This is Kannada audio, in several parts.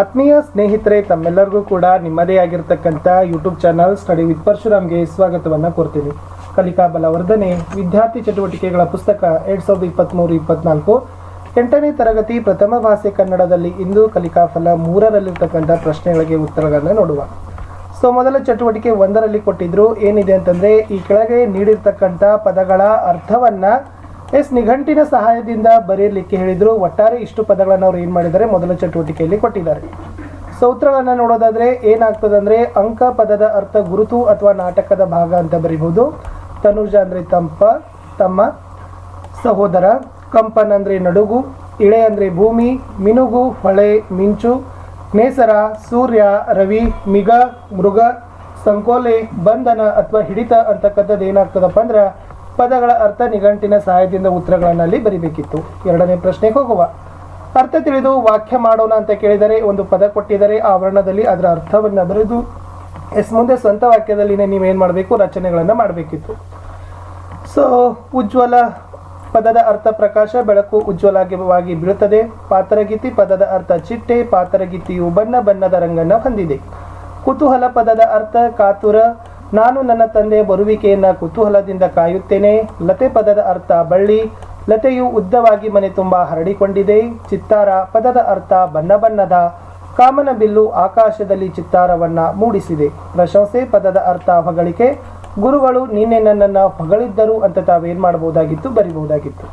ಆತ್ಮೀಯ ಸ್ನೇಹಿತರೆ, ತಮ್ಮೆಲ್ಲರಿಗೂ ಕೂಡ ನಿಮ್ಮದೇ ಆಗಿರ್ತಕ್ಕಂಥ ಯೂಟ್ಯೂಬ್ ಚಾನಲ್ ಸ್ಟಡಿ ವಿತ್ ಪರಶುರಾಮ್ಗೆ ಸ್ವಾಗತವನ್ನು ಕೋರ್ತೀನಿ. ಕಲಿಕಾ ಬಲವರ್ಧನೆ, ವಿದ್ಯಾರ್ಥಿ ಚಟುವಟಿಕೆಗಳ ಪುಸ್ತಕ ಎರಡ್ ಸಾವಿರದ ಇಪ್ಪತ್ತ್ಮೂರು ಇಪ್ಪತ್ನಾಲ್ಕು. ಎಂಟನೇ ತರಗತಿ ಪ್ರಥಮ ಭಾಷೆ ಕನ್ನಡದಲ್ಲಿ ಇಂದು ಕಲಿಕಾ ಫಲ ಮೂರರಲ್ಲಿರ್ತಕ್ಕಂಥ ಪ್ರಶ್ನೆಗಳಿಗೆ ಉತ್ತರಗಳನ್ನು ನೋಡುವ. ಸೊ, ಮೊದಲ ಚಟುವಟಿಕೆ ಒಂದರಲ್ಲಿ ಕೊಟ್ಟಿದ್ರು. ಏನಿದೆ ಅಂತಂದ್ರೆ, ಈ ಕೆಳಗೆ ನೀಡಿರ್ತಕ್ಕಂಥ ಪದಗಳ ಅರ್ಥವನ್ನ ಎಸ್, ನಿಘಂಟಿನ ಸಹಾಯದಿಂದ ಬರೆಯಲಿಕ್ಕೆ ಹೇಳಿದ್ರು. ಒಟ್ಟಾರೆ ಇಷ್ಟು ಪದಗಳನ್ನು ಅವ್ರು ಏನು ಮಾಡಿದ್ದಾರೆ? ಮೊದಲ ಚಟುವಟಿಕೆಯಲ್ಲಿ ಕೊಟ್ಟಿದ್ದಾರೆ. ಸೂತ್ರಗಳನ್ನು ನೋಡೋದಾದ್ರೆ ಏನಾಗ್ತದೆ ಅಂದರೆ ಅಂಕ ಪದದ ಅರ್ಥ ಗುರುತು ಅಥವಾ ನಾಟಕದ ಭಾಗ ಅಂತ ಬರಿಬಹುದು. ತನುಜ ಅಂದರೆ ತಂಪ, ತಮ್ಮ, ಸಹೋದರ, ಕಂಪನ್ ಅಂದರೆ ನಡುಗು, ಇಳೆ ಅಂದರೆ ಭೂಮಿ, ಮಿನುಗು, ಹೊಳೆ, ಮಿಂಚು, ನೇಸರ, ಸೂರ್ಯ, ರವಿ, ಮಿಗ, ಮೃಗ, ಸಂಕೋಲೆ, ಬಂಧನ ಅಥವಾ ಹಿಡಿತ ಅಂತಕ್ಕಂಥದ್ದು ಏನಾಗ್ತದಪ್ಪ ಅಂದ್ರೆ ಪದಗಳ ಅರ್ಥ ನಿಘಂಟಿನ ಸಹಾಯದಿಂದ ಉತ್ತರಗಳನ್ನು ಅಲ್ಲಿ ಬರಿಬೇಕಿತ್ತು. ಎರಡನೇ ಪ್ರಶ್ನೆಗೆ ಹೋಗುವ. ಅರ್ಥ ತಿಳಿದು ವಾಕ್ಯ ಮಾಡೋಣ ಅಂತ ಕೇಳಿದರೆ ಒಂದು ಪದ ಕೊಟ್ಟಿದರೆ ಆ ವರ್ಣದಲ್ಲಿ ಅದರ ಅರ್ಥವನ್ನು ಬರೆದು, ಎಸ್ ಮುಂದೆ ಸ್ವಂತ ವಾಕ್ಯದಲ್ಲಿನೇ ನೀವೇನು ಮಾಡಬೇಕು, ರಚನೆಗಳನ್ನು ಮಾಡಬೇಕಿತ್ತು. ಸೊ ಉಜ್ವಲ ಪದದ ಅರ್ಥ ಪ್ರಕಾಶ ಬೆಳಕು ಉಜ್ವಲವಾಗಿ ಬೀಳುತ್ತದೆ. ಪಾತರಗಿತ್ತಿ ಪದದ ಅರ್ಥ ಚಿಟ್ಟೆ ಪಾತರಗಿತ್ತಿಯು ಬಣ್ಣ ಬಣ್ಣದ ರಂಗನ್ನು ಹೊಂದಿದೆ. ಕುತೂಹಲ ಪದದ ಅರ್ಥ ಕಾತುರ ನಾನು ನನ್ನ ತಂದೆಯ ಬರುವಿಕೆಯನ್ನ ಕುತೂಹಲದಿಂದ ಕಾಯುತ್ತೇನೆ. ಲತೆ ಪದದ ಅರ್ಥ ಬಳ್ಳಿ. ಲತೆಯು ಉದ್ದವಾಗಿ ಮನೆ ತುಂಬ ಹರಡಿಕೊಂಡಿದೆ. ಚಿತ್ತಾರ ಪದದ ಅರ್ಥ ಬಣ್ಣ ಬಣ್ಣದ. ಕಾಮನ ಬಿಲ್ಲು ಆಕಾಶದಲ್ಲಿ ಚಿತ್ತಾರವನ್ನ ಮೂಡಿಸಿದೆ. ಪ್ರಶಂಸೆ ಪದದ ಅರ್ಥ ಹೊಗಳಿಕೆ. ಗುರುಗಳು ನಿನ್ನೆ ನನ್ನನ್ನು ಹೊಗಳಿದ್ದರು ಅಂತ ತಾವೇನ್ ಮಾಡಬಹುದಾಗಿತ್ತು ಬರಿಬಹುದಾಗಿತ್ತು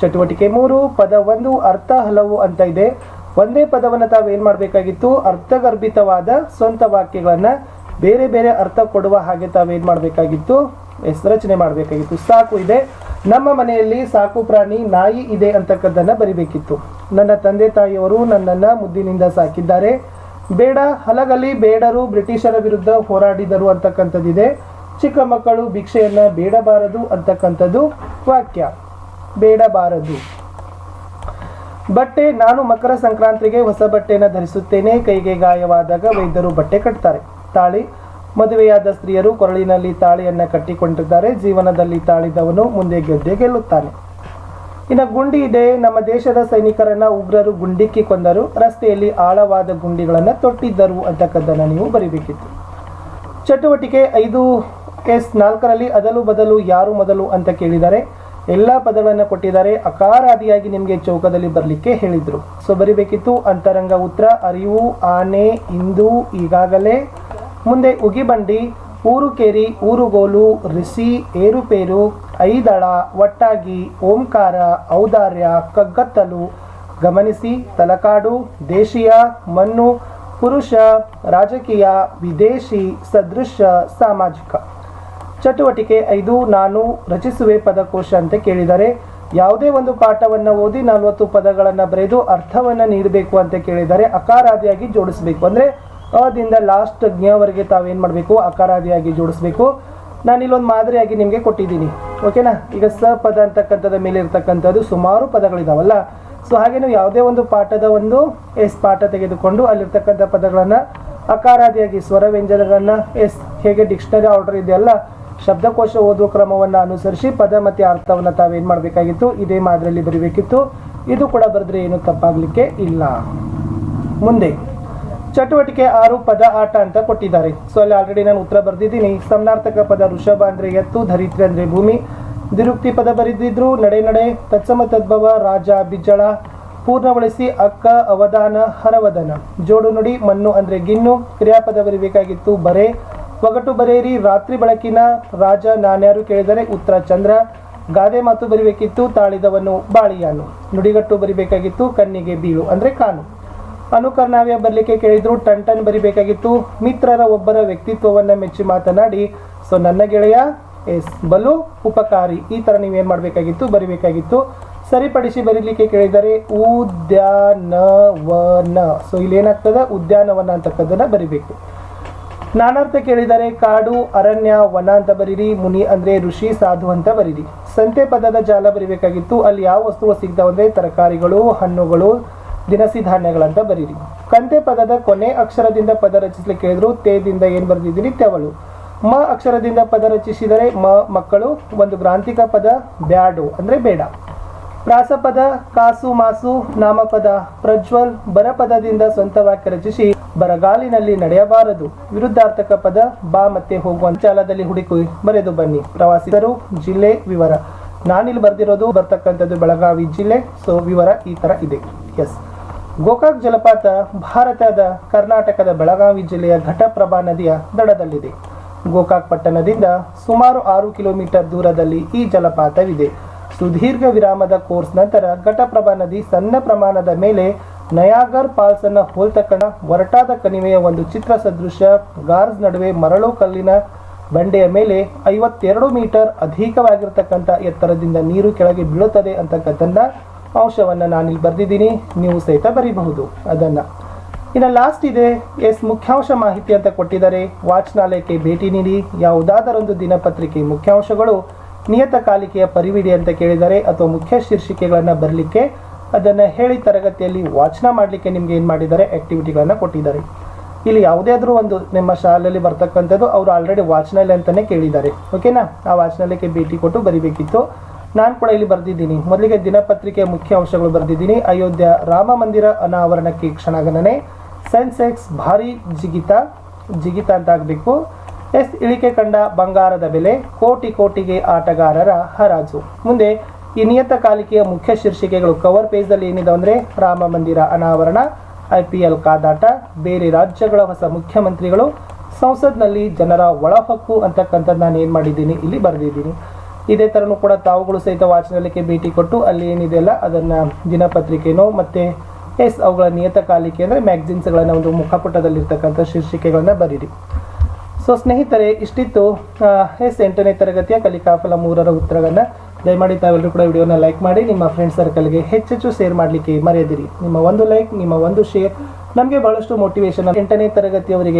ಚಟುವಟಿಕೆ ಮೂರು, ಪದ ಒಂದು, ಅರ್ಥ ಹಲವು ಅಂತ ಇದೆ. ಒಂದೇ ಪದವನ್ನು ತಾವೇನ್ ಮಾಡಬೇಕಾಗಿತ್ತು? ಅರ್ಥಗರ್ಭಿತವಾದ ಸ್ವಂತ ವಾಕ್ಯಗಳನ್ನ ಬೇರೆ ಬೇರೆ ಅರ್ಥ ಕೊಡುವ ಹಾಗೆ ತಾವೇನ್ ಮಾಡಬೇಕಾಗಿತ್ತು? ಹೆಸರಚನೆ ರಚನೆ ಮಾಡಬೇಕಾಗಿತ್ತು. ಸಾಕು ಇದೆ. ನಮ್ಮ ಮನೆಯಲ್ಲಿ ಸಾಕು ಪ್ರಾಣಿ, ನಾಯಿ ಇದೆ ಅಂತಕ್ಕದ್ದನ್ನು ಬರಿಬೇಕಿತ್ತು. ನನ್ನ ತಂದೆ ತಾಯಿಯವರು ನನ್ನನ್ನ ಮುದ್ದಿನಿಂದ ಸಾಕಿದ್ದಾರೆ. ಬೇಡ, ಹಲಗಲಿ, ಬೇಡರು, ಬ್ರಿಟಿಷರ ವಿರುದ್ಧ ಹೋರಾಡಿದರು ಅಂತಕ್ಕಂಥದ್ದಿದೆ. ಚಿಕ್ಕ ಮಕ್ಕಳು ಭಿಕ್ಷೆಯನ್ನ ಬೇಡಬಾರದು ಅಂತಕ್ಕಂಥದ್ದು ವಾಕ್ಯ. ಬೇಡಬಾರದು. ಬಟ್ಟೆ, ನಾನು ಮಕರ ಸಂಕ್ರಾಂತಿಗೆ ಹೊಸ ಬಟ್ಟೆಯನ್ನು ಧರಿಸುತ್ತೇನೆ. ಕೈಗೆ ಗಾಯವಾದಾಗ ವೈದ್ಯರು ಬಟ್ಟೆ ಕಟ್ತಾರೆ. ತಾಳಿ. ಮದುವೆಯಾದ ಸ್ತ್ರೀಯರು ಕೊರಳಿನಲ್ಲಿ ತಾಳಿಯನ್ನು ಕಟ್ಟಿಕೊಂಡಿದ್ದಾರೆ. ಜೀವನದಲ್ಲಿ ತಾಳಿದವನು ಮುಂದೆ ಗೆದ್ದೆ ಗೆಲ್ಲುತ್ತಾನೆ. ಇನ್ನು ಗುಂಡಿ ಇದೆ. ನಮ್ಮ ದೇಶದ ಸೈನಿಕರನ್ನ ಉಗ್ರರು ಗುಂಡಿಕ್ಕಿ ಕೊಂದರು. ರಸ್ತೆಯಲ್ಲಿ ಆಳವಾದ ಗುಂಡಿಗಳನ್ನು ತೊಟ್ಟಿದ್ದರು ಅಂತಕ್ಕದ್ದನ್ನು ನೀವು ಬರಿಬೇಕಿತ್ತು. ಚಟುವಟಿಕೆ ಐದು ಎಸ್ ನಾಲ್ಕರಲ್ಲಿ ಅದಲು ಬದಲು ಯಾರು ಮೊದಲು ಅಂತ ಕೇಳಿದ್ದಾರೆ ಎಲ್ಲ ಪದಗಳನ್ನು ಕೊಟ್ಟಿದ್ದಾರೆ. ಅಕಾರಾದಿಯಾಗಿ ನಿಮಗೆ ಚೌಕದಲ್ಲಿ ಬರಲಿಕ್ಕೆ ಹೇಳಿದರು. ಸೊ ಬರಿಬೇಕಿತ್ತು. ಅಂತರಂಗ ಉತ್ತರ ಅರಿವು, ಆನೆ, ಇಂದು, ಈಗಾಗಲೇ ಮುಂದೆ ಉಗಿಬಂಡಿ, ಊರುಕೇರಿ, ಊರುಗೋಲು, ರಿಸಿ, ಏರುಪೇರು, ಐದಳ, ಒಟ್ಟಾಗಿ, ಓಂಕಾರ, ಔದಾರ್ಯ, ಕಗ್ಗತ್ತಲು, ಗಮನಿಸಿ, ತಲಕಾಡು, ದೇಶೀಯ, ಮಣ್ಣು, ಪುರುಷ, ರಾಜಕೀಯ, ವಿದೇಶಿ ಸದೃಶ ಸಾಮಾಜಿಕ. ಚಟುವಟಿಕೆ ಐದು, ನಾನು ರಚಿಸುವೆ ಪದಕೋಶ ಅಂತ ಕೇಳಿದರೆ, ಯಾವುದೇ ಒಂದು ಪಾಠವನ್ನು ಓದಿ ನಲವತ್ತು ಪದಗಳನ್ನು ಬರೆದು ಅರ್ಥವನ್ನು ನೀಡಬೇಕು ಅಂತ ಕೇಳಿದರೆ ಅಕಾರಾದಿಯಾಗಿ ಜೋಡಿಸಬೇಕು. ಅಂದರೆ ಅದಿಂದ ಲಾಸ್ಟ್ ಜ್ಞವರೆಗೆ ತಾವೇನು ಮಾಡಬೇಕು? ಅಕಾರಾದಿಯಾಗಿ ಜೋಡಿಸ್ಬೇಕು. ನಾನು ಇಲ್ಲೊಂದು ಮಾದರಿಯಾಗಿ ನಿಮಗೆ ಕೊಟ್ಟಿದ್ದೀನಿ. ಓಕೆನಾ ಈಗ ಸ ಪದ ಅಂತಕ್ಕಂಥದ ಮೇಲೆ ಇರ್ತಕ್ಕಂಥದ್ದು ಸುಮಾರು ಪದಗಳಿದಾವಲ್ಲ? ಸೊ ಹಾಗೆ ನಾವು ಯಾವುದೇ ಒಂದು ಪಾಠದ ಒಂದು ಎಸ್ ಪಾಠ ತೆಗೆದುಕೊಂಡು ಅಲ್ಲಿರ್ತಕ್ಕಂಥ ಪದಗಳನ್ನು ಅಕಾರಾದಿಯಾಗಿ ಸ್ವರ ವ್ಯಂಜನಗಳನ್ನ ಎಸ್ ಹೇಗೆ ಡಿಕ್ಷನರಿ ಆರ್ಡರ್ ಇದೆಯಲ್ಲ ಶಬ್ದಕೋಶ ಓದುವ ಕ್ರಮವನ್ನು ಅನುಸರಿಸಿ ಪದ ಮತ್ತು ಅರ್ಥವನ್ನು ತಾವೇನು ಮಾಡಬೇಕಾಗಿತ್ತು? ಇದೇ ಮಾದರಿಯಲ್ಲಿ ಬರೀಬೇಕಿತ್ತು. ಇದು ಕೂಡ ಬರೆದ್ರೆ ಏನು ತಪ್ಪಾಗಲಿಕ್ಕೆ ಇಲ್ಲ. ಮುಂದೆ. ಚಟುವಟಿಕೆ ಆರು ಪದ ಆಟ ಅಂತ ಕೊಟ್ಟಿದ್ದಾರೆ. ಸೊ ಅಲ್ಲಿ ಆಲ್ರೆಡಿ ನಾನು ಉತ್ತರ ಬರೆದಿದ್ದೀನಿ. ಸಮನಾರ್ಥಕ ಪದ ಋಷಭ ಅಂದ್ರೆ ಎತ್ತು, ಧರಿತ್ರಿ ಅಂದ್ರೆ ಭೂಮಿ. ದಿರುಕ್ತಿ ಪದ ಬರೆದಿದ್ರು, ನಡೆ ನಡೆ, ತತ್ಸಮ ತದ್ಭವ, ರಾಜ ಬಿಜ್ಜಳ. ಪೂರ್ಣಗೊಳಿಸಿ ಅಕ್ಕ, ಅವಧಾನ, ಹರವದನ. ಜೋಡು ನುಡಿ, ಮಣ್ಣು ಅಂದ್ರೆ ಗಿನ್ನು ಕ್ರಿಯಾಪದ ಬರಿಬೇಕಾಗಿತ್ತು ಬರೆ. ಒಗಟು ಬರೆಯಿರಿ, ರಾತ್ರಿ ಬೆಳಕಿನ. ರಾಜ, ನಾನ್ಯಾರು ಕೇಳಿದರೆ ಉತ್ತರ ಚಂದ್ರ. ಗಾದೆ ಮಾತು ಬರಿಬೇಕಿತ್ತು, ತಾಳಿದವನು ಬಾಳಿಯಾನು. ನುಡಿಗಟ್ಟು ಬರಿಬೇಕಾಗಿತ್ತು, ಕಣ್ಣಿಗೆ ಬೀಳು ಅಂದ್ರೆ ಕಾನು. ಅನುಕರ್ಣವ್ಯ ಬರಲಿಕ್ಕೆ ಕೇಳಿದ್ರು, ಟನ್ ಟನ್ ಬರಿಬೇಕಾಗಿತ್ತು. ಮಿತ್ರರ ಒಬ್ಬರ ವ್ಯಕ್ತಿತ್ವವನ್ನ ಮೆಚ್ಚಿ ಮಾತನಾಡಿ, ಸೊ ನನ್ನ ಗೆಳೆಯ, ಎಸ್, ಬಲು, ಉಪಕಾರಿ, ಈ ತರ ನೀವೇನು ಮಾಡಬೇಕಾಗಿತ್ತು, ಬರಿಬೇಕಾಗಿತ್ತು. ಸರಿಪಡಿಸಿ ಬರೀಲಿಕ್ಕೆ ಕೇಳಿದರೆ, ಉದ್ಯಾನವನ. ಸೊ ಇಲ್ಲಿ ಏನಾಗ್ತದೆ ಉದ್ಯಾನವನ ಅಂತಕ್ಕದ್ದನ್ನು ಬರಿಬೇಕು. ನಾನಾರ್ಥ ಕೇಳಿದರೆ, ಕಾಡು, ಅರಣ್ಯ, ವನ ಅಂತ ಬರೀರಿ, ಮುನಿ ಅಂದ್ರೆ ಋಷಿ, ಸಾಧು ಅಂತ ಬರೀರಿ. ಸಂತೆ ಪದದ ಜಾಲ ಬರಿಬೇಕಾಗಿತ್ತು. ಅಲ್ಲಿ ಯಾವ ವಸ್ತುವು ಸಿಗ್ತಾವಂದ್ರೆ ತರಕಾರಿಗಳು, ಹಣ್ಣುಗಳು ದಿನಸಿ ಧಾನ್ಯಗಳಂತ ಬರೀರಿ. ಕಂತೆ ಪದದ ಕೊನೆ ಅಕ್ಷರದಿಂದ ಪದ ರಚಿಸಲಿಕ್ಕೆ ಹೇಳಿದ್ರು ತೇದಿಂದ ಏನು ಬರೆದಿದ್ದೀರಿ? ತೆವಳು. ಮ ಅಕ್ಷರದಿಂದ ಪದ ರಚಿಸಿದರೆ ಮ ಮಕ್ಕಳು, ಒಂದು ಗ್ರಾಂಥಿಕ ಪದ, ಬ್ಯಾಡು ಅಂದ್ರೆ ಬೇಡ. ಪ್ರಾಸಪದ ಕಾಸು ಮಾಸು ನಾಮಪದ ಪ್ರಜ್ವಲ್ ಬರಪದದಿಂದ ಸ್ವಂತ ವಾಕ್ಯ ರಚಿಸಿ, ಬರಗಾಲಿನಲ್ಲಿ ನಡೆಯಬಾರದು. ವಿರುದ್ಧಾರ್ಥಕ ಪದ, ಬಾ ಮತ್ತೆ ಹೋಗುವ ಜಾಲದಲ್ಲಿ ಹುಡುಕಿ ಬರೆದು ಬನ್ನಿ. ಪ್ರವಾಸಿಗರು, ಜಿಲ್ಲೆ ವಿವರ. ನಾನಿಲ್ಲಿ ಬರ್ದಿರೋದು ಬರ್ತಕ್ಕಂಥದ್ದು ಬೆಳಗಾವಿ ಜಿಲ್ಲೆ ಸೊ ವಿವರ ಈ ತರ ಇದೆ. ಎಸ್ ಗೋಕಾಕ್ ಜಲಪಾತ ಭಾರತದ ಕರ್ನಾಟಕದ ಬೆಳಗಾವಿ ಜಿಲ್ಲೆಯ ಘಟಪ್ರಭಾ ನದಿಯ ದಡದಲ್ಲಿದೆ. ಗೋಕಾಕ್ ಪಟ್ಟಣದಿಂದ ಸುಮಾರು ಆರು ಕಿಲೋಮೀಟರ್ ದೂರದಲ್ಲಿ ಈ ಜಲಪಾತವಿದೆ. ಸುದೀರ್ಘ ವಿರಾಮದ ಕೋರ್ಸ್ ನಂತರ ಘಟಪ್ರಭಾ ನದಿ ಸಣ್ಣ ಪ್ರಮಾಣದ ಮೇಲೆ ನಯಾಗರ್ ಫಾಲ್ಸ್ ಅನ್ನ ಹೋಲ್ತಕ್ಕಣ ಒರಟಾದ ಕಣಿವೆಯ ಒಂದು ಚಿತ್ರ ಸದೃಶ ಗಾರ್ಸ್ ನಡುವೆ ಮರಳು ಕಲ್ಲಿನ ಬಂಡೆಯ ಮೇಲೆ ಐವತ್ತೆರಡು ಮೀಟರ್ ಅಧಿಕವಾಗಿರ್ತಕ್ಕಂಥ ಎತ್ತರದಿಂದ ನೀರು ಕೆಳಗೆ ಬೀಳುತ್ತದೆ ಅಂತಕ್ಕಂಥನ್ನ ಅಂಶವನ್ನು ನಾನಿಲ್ಲಿ ಬರೆದಿದ್ದೀನಿ, ನೀವು ಸಹಿತ ಬರೀಬಹುದು. ಅದನ್ನು. ಇನ್ನು ಲಾಸ್ಟ್ ಇದೆ, ಎಸ್ ಮುಖ್ಯಾಂಶ ಮಾಹಿತಿ ಅಂತ ಕೊಟ್ಟಿದ್ದಾರೆ. ವಾಚನಾಲಯಕ್ಕೆ ಭೇಟಿ ನೀಡಿ, ಯಾವುದಾದರೊಂದು ದಿನಪತ್ರಿಕೆ ಮುಖ್ಯಾಂಶಗಳು ನಿಯತಕಾಲಿಕೆಯ ಪರಿವಿಡಿ ಅಂತ ಕೇಳಿದ್ದಾರೆ ಅಥವಾ ಮುಖ್ಯ ಶೀರ್ಷಿಕೆಗಳನ್ನು ಬರಲಿಕ್ಕೆ ಅದನ್ನು ಹೇಳಿ ತರಗತಿಯಲ್ಲಿ ವಾಚನ ಮಾಡಲಿಕ್ಕೆ ನಿಮಗೆ ಏನು ಮಾಡಿದ್ದಾರೆ ಆ್ಯಕ್ಟಿವಿಟಿಗಳನ್ನು ಕೊಟ್ಟಿದ್ದಾರೆ. ಇಲ್ಲಿ ಯಾವುದೇ ಆದರೂ ಒಂದು ನಿಮ್ಮ ಶಾಲೆಯಲ್ಲಿ ಬರ್ತಕ್ಕಂಥದ್ದು, ಅವರು ಆಲ್ರೆಡಿ ವಾಚನಾಲಯ ಅಂತಲೇ ಕೇಳಿದ್ದಾರೆ. ಓಕೆನಾ ಆ ವಾಚನಾಲಯಕ್ಕೆ ಭೇಟಿ ಕೊಟ್ಟು ಬರಿಬೇಕಿತ್ತು. ನಾನು ಕೂಡ ಇಲ್ಲಿ ಬರೆದಿದ್ದೀನಿ. ಮೊದಲಿಗೆ ದಿನಪತ್ರಿಕೆಯ ಮುಖ್ಯ ಅಂಶಗಳು ಬರೆದಿದ್ದೀನಿ. ಅಯೋಧ್ಯ ರಾಮ ಮಂದಿರ ಅನಾವರಣಕ್ಕೆ ಕ್ಷಣಗಣನೆ. ಸೆನ್ಸೆಕ್ಸ್ ಭಾರಿ ಜಿಗಿತ. ಜಿಗಿತ ಅಂತ ಆಗಬೇಕು ಎಸ್, ಇಳಿಕೆ ಕಂಡ ಬಂಗಾರದ ಬೆಲೆ. ಕೋಟಿ ಕೋಟಿಗೆ ಆಟಗಾರರ ಹರಾಜು. ಮುಂದೆ, ಈ ನಿಯತಕಾಲಿಕೆಯ ಮುಖ್ಯ ಶೀರ್ಷಿಕೆಗಳು. ಕವರ್ ಪೇಜ್ದಲ್ಲಿ ಏನಿದೆ ಅಂದರೆ, ರಾಮ ಮಂದಿರ ಅನಾವರಣ ಐ ಪಿ ಎಲ್ ಕಾದಾಟ, ಬೇರೆ ರಾಜ್ಯಗಳ ಹೊಸ ಮುಖ್ಯಮಂತ್ರಿಗಳು ಸಂಸತ್ನಲ್ಲಿ ಜನರ ಒಳಹಕ್ಕು ಅಂತಕ್ಕಂಥದ್ದು ನಾನು ಏನು ಮಾಡಿದ್ದೀನಿ? ಇಲ್ಲಿ ಬರೆದಿದ್ದೀನಿ. ಇದೇ ಥರನೂ ಕೂಡ ತಾವುಗಳು ಸಹಿತ ವಾಚನಾಲಯಕ್ಕೆ ಭೇಟಿ ಕೊಟ್ಟು ಅಲ್ಲಿ ಏನಿದೆಯಲ್ಲ ಅದನ್ನು ದಿನಪತ್ರಿಕೆನೋ ಮತ್ತು ಎಸ್ ಅವುಗಳ ನಿಯತಕಾಲಿಕೆ ಅಂದರೆ ಮ್ಯಾಗ್ಝಿನ್ಸ್ಗಳನ್ನು ಒಂದು ಮುಖಪುಟದಲ್ಲಿರ್ತಕ್ಕಂಥ ಶೀರ್ಷಿಕೆಗಳನ್ನ ಬರೀರಿ. ಸೊ ಸ್ನೇಹಿತರೆ, ಇಷ್ಟಿತ್ತು ಎಸ್ ಎಂಟನೇ ತರಗತಿಯ ಕಲಿಕಾಫಲ ಮೂರರ ಉತ್ತರಗಳನ್ನು. ದಯಮಾಡಿ ತಾವೆಲ್ಲರೂ ಕೂಡ ವಿಡಿಯೋನ ಲೈಕ್ ಮಾಡಿ, ನಿಮ್ಮ ಫ್ರೆಂಡ್ ಸರ್ಕಲ್ಗೆ ಹೆಚ್ಚೆಚ್ಚು ಶೇರ್ ಮಾಡಲಿಕ್ಕೆ ಮರೆಯದಿರಿ. ನಿಮ್ಮ ಒಂದು ಲೈಕ್ ನಿಮ್ಮ ಒಂದು ಶೇರ್ ನಮಗೆ ಬಹಳಷ್ಟು ಮೋಟಿವೇಶನ್ ಎಂಟನೇ ತರಗತಿಯವರಿಗೆ